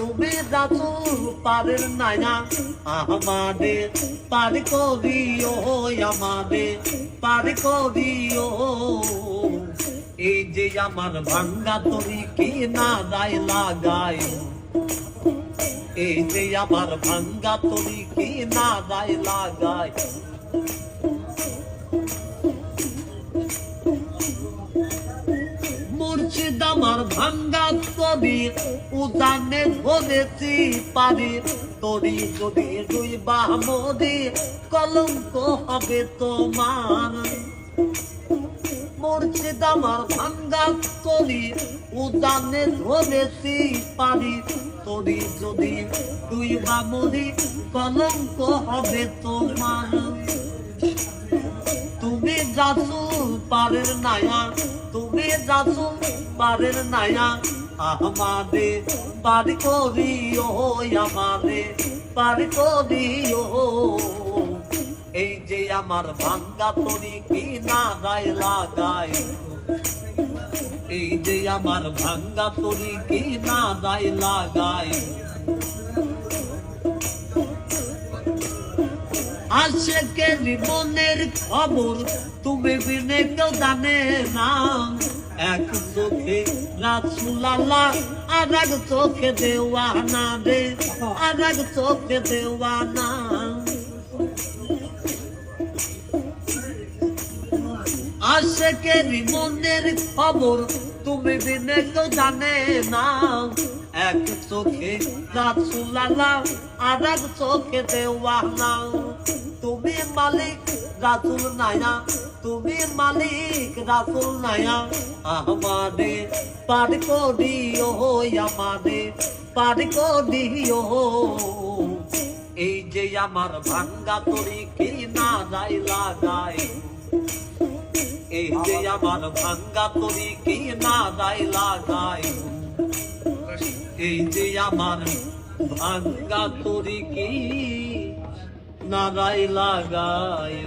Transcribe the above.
তুমি যাচু পারের করিও এই যে আমার ভাঙ্গা তরি কি না দায় লাগাই এই যে আমার ভাঙ্গা তরি কি না দায় লাগাই মুর্শিদ আমার ভাঙ্গা ছবি উদানে ধরেছি পারি তরি যদি দুই বামদি কলঙ্ক হবে তোমার। আমার ভাঙ্গা ছবি উদানে ধরেছি পারি তরি যদি দুই কলঙ্ক হবে তোমার। তুমি যাচু পারের নায়া, তুমি যাচু পারের নায়া। আমাদে পার করিও আমাদে পার করিও। এই যে আমার ভাঙ্গা তরি কি না গায় লাগায় এই যে আমার ভাঙ্গা তরি কি না গায় লাগায় আশেকে জীবনের খবর তুমি বিনে কেউ জানে না। এক চোখে রাসুলাল্লাহ আর এক চোখে দেওয়ানা রে, আর এক চোখে দেওয়ানা। আশেকে জীবনের খবর তুমি বিনে কেউ জানে না। এক চোখে রাসুলাল্লাহ আর এক চোখে দেওয়ানা। তুমি মালিক রাসুল নায়া তুমি মালিক রাসুল নায়া আমাদে পার করিও আমাদে পার করিও এই যে আমার ভাঙ্গা তরি কি না যাই লাগাই এই যে আমার ভাঙ্গা তরি কি না যাই লাগাই এই যে আমার ভাঙ্গা তরি কি নারাই লাগায়।